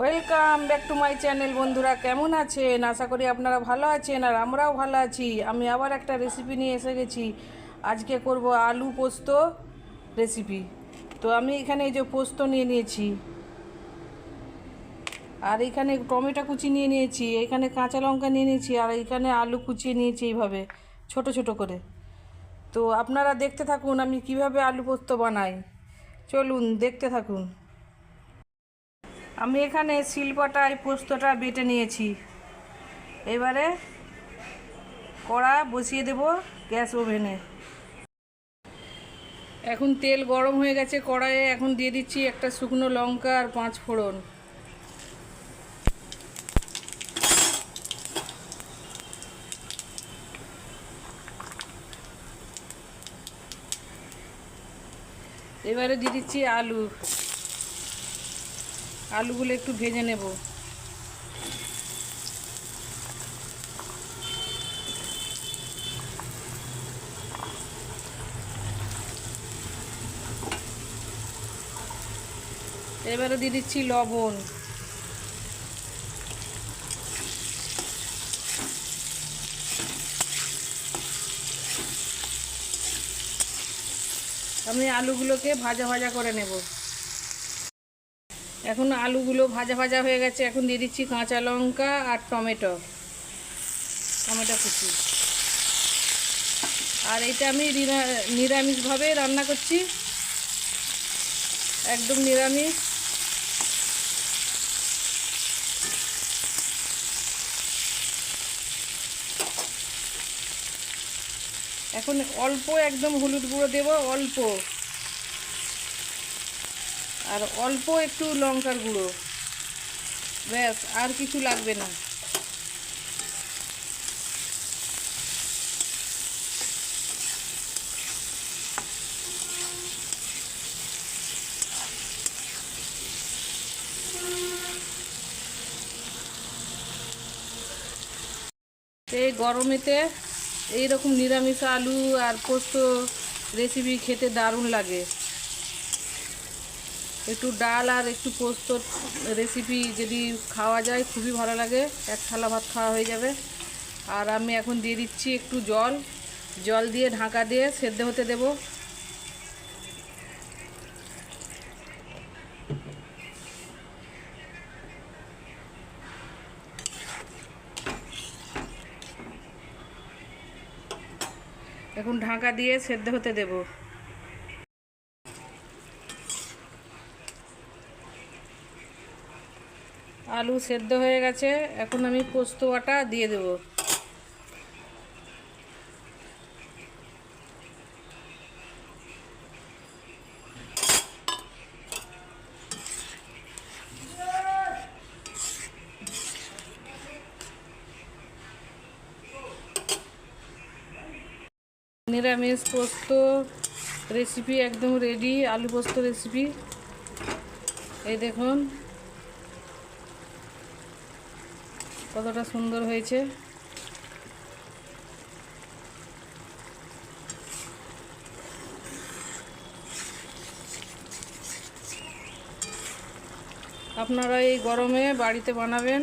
Welcome back to my channel বন্ধুরা। কেমন আছেন? আশা করি আপনারা ভালো আছেন আর আমরাও ভালো আছি। আমি আবার একটা রেসিপি নিয়ে এসে গেছি। আজকে করব আলু পোস্ত রেসিপি তো আমি এখানে এই যে পোস্ত নিয়ে নিয়েছি। আর এখানে টমেটো কুচি নিয়ে নিয়েছি। এখানে কাঁচা লঙ্কা নিয়ে নিয়েছি আর এখানে আলু কুচিয়ে নিয়েছি এইভাবে, ছোট ছোট করে। তো আপনারা দেখতে থাকুন আমি কীভাবে আলু পোস্ত বানাই। চলুন, দেখতে থাকুন। আমি এখানে শিলপাটায় পোস্তটা বেটে নিয়েছি। এবারে কড়া বসিয়ে দেব গ্যাস ওভেনে। এখন তেল গরম হয়ে গেছে কড়াইয়ে। এখন দিয়ে দিচ্ছি একটা শুকনো লঙ্কা আর পাঁচ ফোড়ন। এবারে দিয়ে দিচ্ছি আলু। আলুগুলো একটু ভেজে নেব। এবারে দিয়ে দিচ্ছি লবণ। আমি আলুগুলোকে ভাজা ভাজা করে নেব। এখন আলুগুলো ভাজা ভাজা হয়ে গেছে। এখন দিয়ে দিচ্ছি কাঁচা লঙ্কা আর টমেটো। টমেটো কুচি। আর এটা আমি নিরা- নিরামিষভাবে রান্না করছি। একদম নিরামিষ। এখন অল্প একদম হলুদ গুঁড়ো দেব, অল্প। আর অল্প একটু লঙ্কার গুঁড়ো। ব্যাস, আর কিছু লাগবে না। এই গরমেতে এই রকম নিরামিষ আলু আর পোস্ত রেসিপি খেতে দারুণ লাগে। একটু ডাল আর একটু পোস্ত রেসিপি যদি খাওয়া যায়, খুবই ভালো লাগে। এক থালা ভাত খাওয়া হয়ে যাবে। আর আমি এখন দিয়ে দিচ্ছি একটু জল। জল দিয়ে ঢাকা দিয়ে সেদ্ধ হতে দেব। এখন ঢাকা দিয়ে সেদ্ধ হতে দেবো। আলু সেদ্ধ হয়ে গেছে, এখন আমি পোস্ত বাটা দিয়ে দেব। নিরামিষ পোস্ত রেসিপি একদম রেডি আলু পোস্ত রেসিপি এই দেখুন। কতটা সুন্দর হয়েছে। আপনারা এই গরমে বাড়িতে বানাবেন।